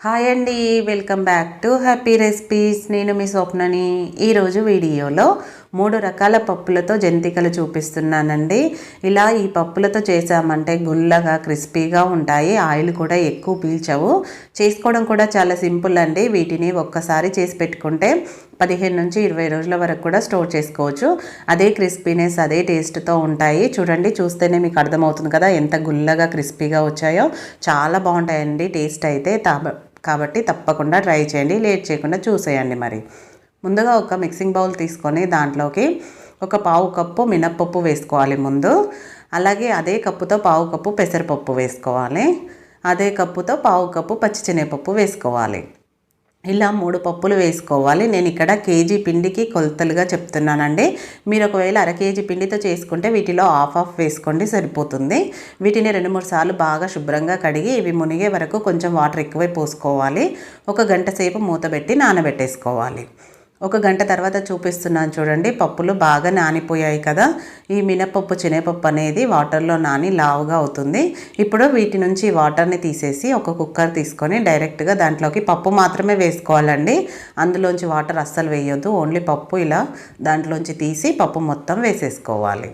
Hi అండి welcome back to happy recipes. నేను మీ స్వప్నని. ఈరోజు వీడియోలో మూడు రకాల పప్పులతో జంతికలు చూపిస్తున్నానండి. ఇలా ఈ పప్పులతో చేసామంటే గుల్లగా క్రిస్పీగా ఉంటాయి. ఆయిల్ కూడా ఎక్కువ పీల్చవు. చేసుకోవడం కూడా చాలా సింపుల్ అండి. వీటిని ఒక్కసారి చేసి పెట్టుకుంటే పదిహేను నుంచి ఇరవై రోజుల వరకు కూడా స్టోర్ చేసుకోవచ్చు. అదే క్రిస్పీనెస్ అదే టేస్ట్తో ఉంటాయి. చూడండి చూస్తేనే మీకు అర్థమవుతుంది కదా ఎంత గుల్లగా క్రిస్పీగా వచ్చాయో. చాలా బాగుంటాయండి టేస్ట్ అయితే. తాబ కాబట్టి తప్పకుండా ట్రై చేయండి లేట్ చేయకుండా చూసేయండి మరి. ముందుగా ఒక మిక్సింగ్ బౌల్ తీసుకొని దాంట్లోకి ఒక పావు కప్పు మినప్పప్పు వేసుకోవాలి ముందు. అలాగే అదే కప్పుతో పావు కప్పు పెసరపప్పు వేసుకోవాలి. అదే కప్పుతో పావు కప్పు పచ్చిశనగపప్పు వేసుకోవాలి. ఇలా మూడు పప్పులు వేసుకోవాలి. నేను ఇక్కడ కేజీ పిండికి కొలతలుగా చెప్తున్నానండి. మీరు ఒకవేళ అర కేజీ పిండితో చేసుకుంటే వీటిలో హాఫ్ ఆఫ్ వేసుకోండి సరిపోతుంది. వీటిని రెండు మూడు సార్లు బాగా శుభ్రంగా కడిగి ఇవి మునిగే వరకు కొంచెం వాటర్ ఎక్కువై పోసుకోవాలి. ఒక గంట సేపు మూత పెట్టి నానబెట్టేసుకోవాలి. ఒక గంట తర్వాత చూపిస్తున్నాను చూడండి. పప్పులు బాగా నానిపోయాయి కదా. ఈ మినపప్పు శనగపప్పు అనేది వాటర్లో నాని లావుగా అవుతుంది. ఇప్పుడు వీటి నుంచి వాటర్ని తీసేసి ఒక కుక్కర్ తీసుకొని డైరెక్ట్గా దాంట్లోకి పప్పు మాత్రమే వేసుకోవాలండి. అందులోంచి వాటర్ అస్సలు వేయొద్దు. ఓన్లీ పప్పు ఇలా దాంట్లోంచి తీసి పప్పు మొత్తం వేసేసుకోవాలి.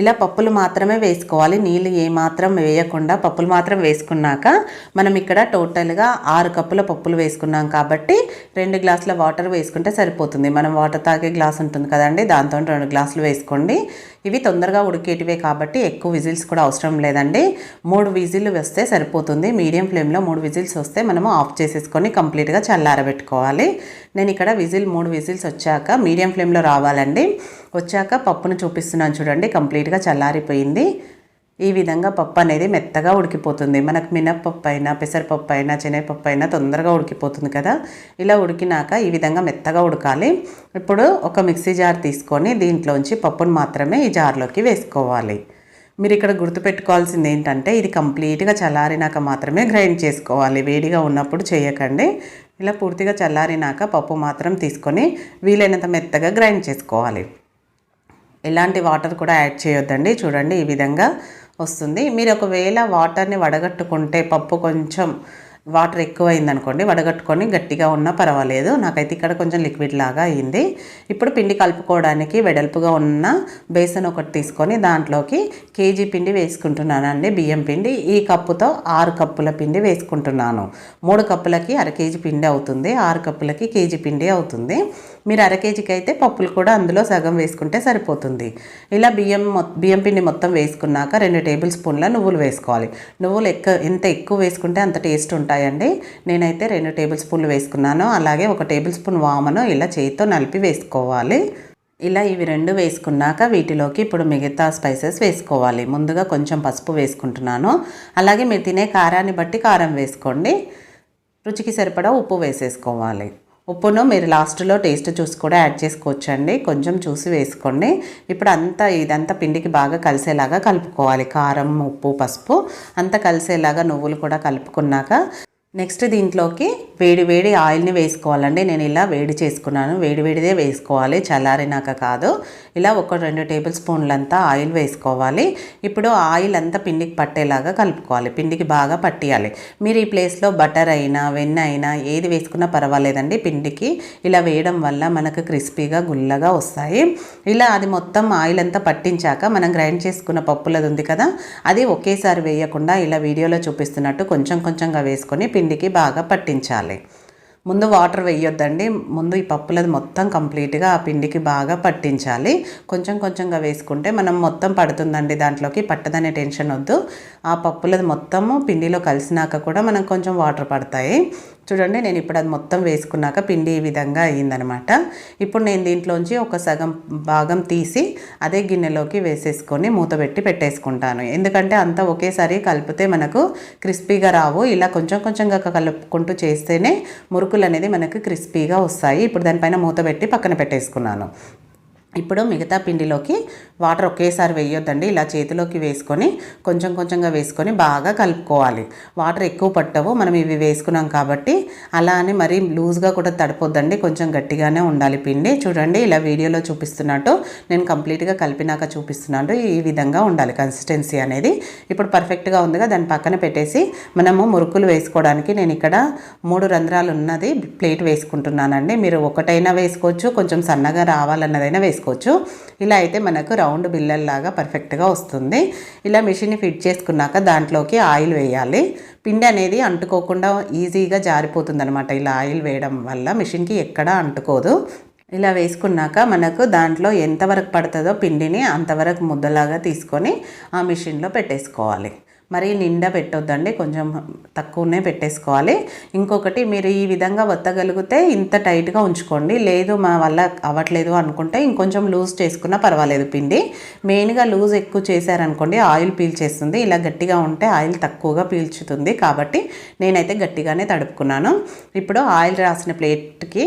ఇలా పప్పులు మాత్రమే వేసుకోవాలి. నీళ్ళు ఏమాత్రం వేయకుండా పప్పులు మాత్రం వేసుకున్నాక మనం ఇక్కడ టోటల్గా ఆరు కప్పుల పప్పులు వేసుకున్నాం కాబట్టి రెండు గ్లాసుల వాటర్ వేసుకుంటే సరిపోతుంది. మనం వాటర్ తాగే గ్లాస్ ఉంటుంది కదండి దాంతో రెండు గ్లాసులు వేసుకోండి. ఇవి తొందరగా ఉడికేటివే కాబట్టి ఎక్కువ విజిల్స్ కూడా అవసరం లేదండి. మూడు విజిల్ వస్తే సరిపోతుంది. మీడియం ఫ్లేమ్లో మూడు విజిల్స్ వస్తే మనము ఆఫ్ చేసేసుకొని కంప్లీట్గా చల్లారబెట్టుకోవాలి. నేను ఇక్కడ విజిల్ మూడు విజిల్స్ వచ్చాక మీడియం ఫ్లేమ్లో రావాలండి. వచ్చాక పప్పును చూపిస్తున్నాను చూడండి కంప్లీట్గా చల్లారిపోయింది. ఈ విధంగా పప్పు అనేది మెత్తగా ఉడికిపోతుంది. మనకు మినప్పప్పు అయినా పెసరపప్పు అయినా శనగపప్పు అయినా తొందరగా ఉడికిపోతుంది కదా. ఇలా ఉడికినాక ఈ విధంగా మెత్తగా ఉడకాలి. ఇప్పుడు ఒక మిక్సీ జార్ తీసుకొని దీంట్లోంచి పప్పును మాత్రమే ఈ జార్లోకి వేసుకోవాలి. మీరు ఇక్కడ గుర్తుపెట్టుకోవాల్సింది ఏంటంటే ఇది కంప్లీట్గా చల్లారినాక మాత్రమే గ్రైండ్ చేసుకోవాలి. వేడిగా ఉన్నప్పుడు చేయకండి. ఇలా పూర్తిగా చల్లారినాక పప్పు మాత్రం తీసుకొని వీలైనంత మెత్తగా గ్రైండ్ చేసుకోవాలి. ఎలాంటి వాటర్ కూడా యాడ్ చేయొద్దండి. చూడండి ఈ విధంగా వస్తుంది. మీరు ఒకవేళ వాటర్ని వడగట్టుకుంటే పప్పు కొంచెం వాటర్ ఎక్కువైంది అనుకోండి వడగట్టుకొని గట్టిగా ఉన్నా పర్వాలేదు. నాకైతే ఇక్కడ కొంచెం లిక్విడ్ లాగా అయింది. ఇప్పుడు పిండి కలుపుకోవడానికి వెడల్పుగా ఉన్న బేసన్ ఒకటి తీసుకొని దాంట్లోకి కేజీ పిండి వేసుకుంటున్నానండి బియ్యం పిండి. ఈ కప్పుతో ఆరు కప్పుల పిండి వేసుకుంటున్నాను. మూడు కప్పులకి అర కేజీ పిండి అవుతుంది ఆరు కప్పులకి కేజీ పిండి అవుతుంది. మీరు అర కేజీకి అయితే పప్పులు కూడా అందులో సగం వేసుకుంటే సరిపోతుంది. ఇలా బియ్యం బియ్యం పిండి మొత్తం వేసుకున్నాక రెండు టేబుల్ స్పూన్ల నువ్వులు వేసుకోవాలి. నువ్వులు ఎక్క ఎంత ఎక్కువ వేసుకుంటే అంత టేస్ట్ ఉంటుంది ఉంటాయండి. నేనైతే రెండు టేబుల్ స్పూన్లు వేసుకున్నాను. అలాగే ఒక టేబుల్ స్పూన్ వామను ఇలా చేతితో నలిపి వేసుకోవాలి. ఇలా ఇవి రెండు వేసుకున్నాక వీటిలోకి ఇప్పుడు మిగతా స్పైసెస్ వేసుకోవాలి. ముందుగా కొంచెం పసుపు వేసుకుంటున్నాను. అలాగే మీరు తినే కారాన్ని బట్టి కారం వేసుకోండి. రుచికి సరిపడా ఉప్పు వేసేసుకోవాలి. ఉప్పును మీరు లాస్ట్లో టేస్ట్ చూసి కూడా యాడ్ చేసుకోవచ్చండి. కొంచెం చూసి వేసుకోండి. ఇప్పుడు అంతా ఇదంతా పిండికి బాగా కలిసేలాగా కలుపుకోవాలి. కారం ఉప్పు పసుపు అంతా కలిసేలాగా నువ్వులు కూడా కలుపుకున్నాక నెక్స్ట్ దీంట్లోకి వేడి వేడి ఆయిల్ని వేసుకోవాలండి. నేను ఇలా వేడి చేసుకున్నాను. వేడి వేడిదే వేసుకోవాలి. చల్లారినాక కాదు. ఇలా ఒక రెండు టేబుల్ స్పూన్లంతా ఆయిల్ వేసుకోవాలి. ఇప్పుడు ఆయిల్ అంతా పిండికి పట్టేలాగా కలుపుకోవాలి. పిండికి బాగా పట్టియాలి. మీరు ఈ ప్లేస్లో బటర్ అయినా వెన్న అయినా ఏది వేసుకున్నా పర్వాలేదండి. పిండికి ఇలా వేయడం వల్ల మనకు క్రిస్పీగా గుల్లగా వస్తాయి. ఇలా అది మొత్తం ఆయిల్ అంతా పట్టించాక మనం గ్రైండ్ చేసుకున్న పప్పులది ఉంది కదా అది ఒకేసారి వేయకుండా ఇలా వీడియోలో చూపిస్తున్నట్టు కొంచెం కొంచెంగా వేసుకొని పిండికి బాగా పట్టించాలి. ముందు వాటర్ వేయొద్దండి. ముందు ఈ పప్పులది మొత్తం కంప్లీట్గా ఆ పిండికి బాగా పట్టించాలి. కొంచెం కొంచెంగా వేసుకుంటే మనం మొత్తం పడుతుందండి దాంట్లోకి. పట్టదనే టెన్షన్ వద్దు. ఆ పప్పులది మొత్తము పిండిలో కలిసినాక కూడా మనం కొంచెం వాటర్ పడతాయి. చూడండి నేను ఇప్పుడు అది మొత్తం వేసుకున్నాక పిండి ఈ విధంగా అయ్యిందనమాట. ఇప్పుడు నేను దీంట్లోంచి ఒక సగం భాగం తీసి అదే గిన్నెలోకి వేసేసుకొని మూత పెట్టి పెట్టేసుకుంటాను. ఎందుకంటే అంతా ఒకేసారి కలిపితే మనకు క్రిస్పీగా రావు. ఇలా కొంచెం కొంచెంగా కలుపుకుంటూ చేస్తేనే మురుకులు అనేది మనకు క్రిస్పీగా వస్తాయి. ఇప్పుడు దానిపైన మూత పెట్టి పక్కన పెట్టేసుకున్నాను. ఇప్పుడు మిగతా పిండిలోకి వాటర్ ఒకేసారి వేయొద్దండి. ఇలా చేతిలోకి వేసుకొని కొంచెం కొంచెంగా వేసుకొని బాగా కలుపుకోవాలి. వాటర్ ఎక్కువ పట్టవు. మనం ఇవి వేసుకున్నాం కాబట్టి అలా అని మరీ లూజ్గా కూడా తడిపోద్దండి. కొంచెం గట్టిగానే ఉండాలి పిండి. చూడండి ఇలా వీడియోలో చూపిస్తున్నట్టు నేను కంప్లీట్గా కలిపినాక చూపిస్తున్నాను. ఈ విధంగా ఉండాలి కన్సిస్టెన్సీ అనేది. ఇప్పుడు పర్ఫెక్ట్గా ఉందిగా. దాని పక్కన పెట్టేసి మనము మురుకులు వేసుకోవడానికి నేను ఇక్కడ మూడు రంధ్రాలు ఉన్నది ప్లేట్ వేసుకుంటున్నానండి. మీరు ఒకటైనా వేసుకోవచ్చు. కొంచెం సన్నగా రావాలన్నదైనా వేసుకోవచ్చు. చేసుకోవచ్చు. ఇలా అయితే మనకు రౌండ్ బిల్లల్లాగా పర్ఫెక్ట్గా వస్తుంది. ఇలా మిషన్ని ఫిట్ చేసుకున్నాక దాంట్లోకి ఆయిల్ వేయాలి. పిండి అనేది అంటుకోకుండా ఈజీగా జారిపోతుంది అనమాట ఇలా ఆయిల్ వేయడం వల్ల మిషన్కి ఎక్కడా అంటుకోదు. ఇలా వేసుకున్నాక మనకు దాంట్లో ఎంతవరకు పడుతుందో పిండిని అంతవరకు ముద్దలాగా తీసుకొని ఆ మిషన్లో పెట్టేసుకోవాలి. మరి నిండా పెట్టొద్దండి. కొంచెం తక్కువనే పెట్టేసుకోవాలి. ఇంకొకటి మీరు ఈ విధంగా వత్తగలిగితే ఇంత టైట్గా ఉంచుకోండి. లేదు మా వల్ల అవ్వట్లేదు అనుకుంటే ఇంకొంచెం లూజ్ చేసుకున్నా పర్వాలేదు పిండి. మెయిన్గా లూజ్ ఎక్కువ చేశారనుకోండి ఆయిల్ పీల్చేస్తుంది ఇలా గట్టిగా ఉంటే ఆయిల్ తక్కువగా పీల్చుతుంది కాబట్టి నేనైతే గట్టిగానే తడుపుకున్నాను. ఇప్పుడు ఆయిల్ రాసిన ప్లేట్కి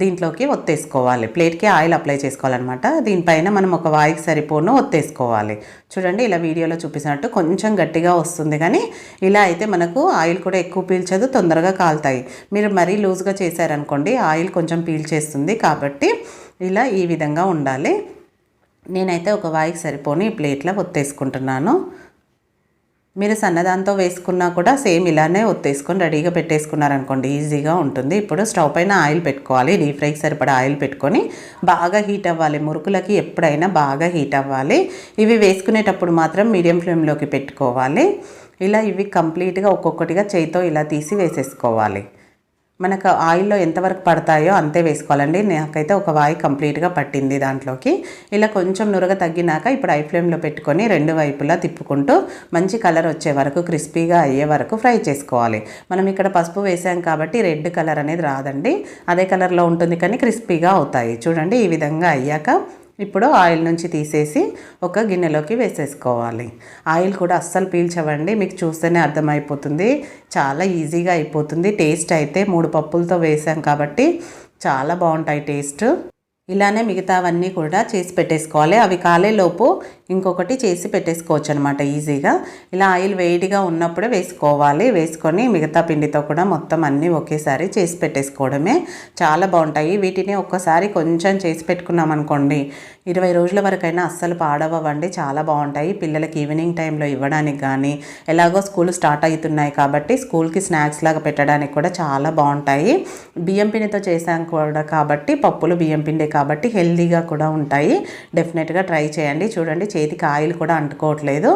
దీంట్లోకి ఒత్తేసుకోవాలి. ప్లేట్కి ఆయిల్ అప్లై చేసుకోవాలన్నమాట. దీనిపైన మనం ఒక వాయికి సరిపోను ఒత్తేసుకోవాలి. చూడండి ఇలా వీడియోలో చూపిస్తున్నట్టు కొంచెం గట్టిగా వస్తుంది. కానీ ఇలా అయితే మనకు ఆయిల్ కూడా ఎక్కువ పీల్చదు తొందరగా కాలుతాయి. మీరు మరీ లూజ్గా చేశారనుకోండి ఆయిల్ కొంచెం పీల్చేస్తుంది కాబట్టి ఇలా ఈ విధంగా ఉండాలి. నేనైతే ఒక వాయికి సరిపోని ఈ ప్లేట్లో ఒత్తేసుకుంటున్నాను. మీరు సన్నదాంతో వేసుకున్నా కూడా సేమ్ ఇలానే ఒత్తేసుకొని రెడీగా పెట్టేసుకున్నారనుకోండి ఈజీగా ఉంటుంది. ఇప్పుడు స్టవ్ పైన ఆయిల్ పెట్టుకోవాలి డీప్ ఫ్రైకి సరిపడా ఆయిల్ పెట్టుకొని బాగా హీట్ అవ్వాలి. మురుకులకి ఎప్పుడైనా బాగా హీట్ అవ్వాలి. ఇవి వేసుకునేటప్పుడు మాత్రం మీడియం ఫ్లేమ్లోకి పెట్టుకోవాలి. ఇలా ఇవి కంప్లీట్గా ఒక్కొక్కటిగా చేయితో ఇలా తీసి వేసేసుకోవాలి. మనకు ఆయిల్లో ఎంతవరకు పడతాయో అంతే వేసుకోవాలండి. నాకైతే ఒక వాయి కంప్లీట్గా పట్టింది దాంట్లోకి. ఇలా కొంచెం నురగ తగ్గినాక ఇప్పుడు ఐ ఫ్లేమ్లో పెట్టుకొని రెండు వైపులా తిప్పుకుంటూ మంచి కలర్ వచ్చే వరకు క్రిస్పీగా అయ్యే వరకు ఫ్రై చేసుకోవాలి. మనం ఇక్కడ పసుపు వేసాం కాబట్టి రెడ్ కలర్ అనేది రాదండి. అదే కలర్లో ఉంటుంది కానీ క్రిస్పీగా అవుతాయి. చూడండి ఈ విధంగా అయ్యాక ఇప్పుడు ఆయిల్ నుంచి తీసేసి ఒక గిన్నెలోకి వేసేసుకోవాలి. ఆయిల్ కూడా అస్సలు పీల్చవండి మీకు చూస్తేనే అర్థమైపోతుంది. చాలా ఈజీగా అయిపోతుంది. టేస్ట్ అయితే మూడు పప్పులతో వేసాం కాబట్టి చాలా బాగుంటాయి టేస్ట్. ఇలానే మిగతావన్నీ కూడా చేసి పెట్టేసుకోవాలి. అవి కాలేలోపు ఇంకొకటి చేసి పెట్టేసుకోవచ్చు అనమాట ఈజీగా. ఇలా ఆయిల్ వేడిగా ఉన్నప్పుడే వేసుకోవాలి. వేసుకొని మిగతా పిండితో కూడా మొత్తం అన్నీ ఒకేసారి చేసి పెట్టేసుకోవడమే. చాలా బాగుంటాయి. వీటిని ఒక్కసారి కొంచెం చేసి పెట్టుకున్నామనుకోండి ఇరవై రోజుల వరకైనా అస్సలు పాడవండి చాలా బాగుంటాయి. పిల్లలకి ఈవినింగ్ టైంలో ఇవ్వడానికి కానీ ఎలాగో స్కూల్ స్టార్ట్ అవుతున్నాయి కాబట్టి స్కూల్కి స్నాక్స్ లాగా పెట్టడానికి కూడా చాలా బాగుంటాయి. బియ్యం పిండితో చేసాం కూడా కాబట్టి పప్పులు బియ్యం పిండి కాబట్టి హెల్దీగా కూడా ఉంటాయి. డెఫినెట్గా ట్రై చేయండి. చూడండి చేతికి ఆయిల్ కూడా అంటుకోవట్లేదు.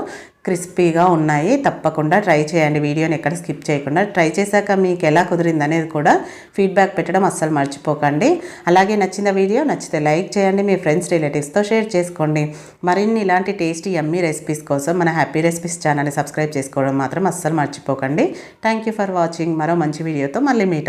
క్రిస్పీగా ఉన్నాయి. తప్పకుండా ట్రై చేయండి. వీడియోని ఎక్కడ స్కిప్ చేయకుండా ట్రై చేశాక మీకు ఎలా కుదిరింది అనేది కూడా ఫీడ్బ్యాక్ పెట్టడం అస్సలు మర్చిపోకండి. అలాగే నచ్చిన వీడియో నచ్చితే లైక్ చేయండి. మీ ఫ్రెండ్స్ రిలేటివ్స్తో షేర్ చేసుకోండి. మరిన్ని ఇలాంటి టేస్టీ ఎమ్మీ రెసిపీస్ కోసం మన హ్యాపీ రెసిపీస్ ఛానల్ని సబ్స్క్రైబ్ చేసుకోవడం మాత్రం అస్సలు మర్చిపోకండి. థ్యాంక్ యూ ఫర్ వాచింగ్ మరో మంచి వీడియోతో మళ్ళీ మీట్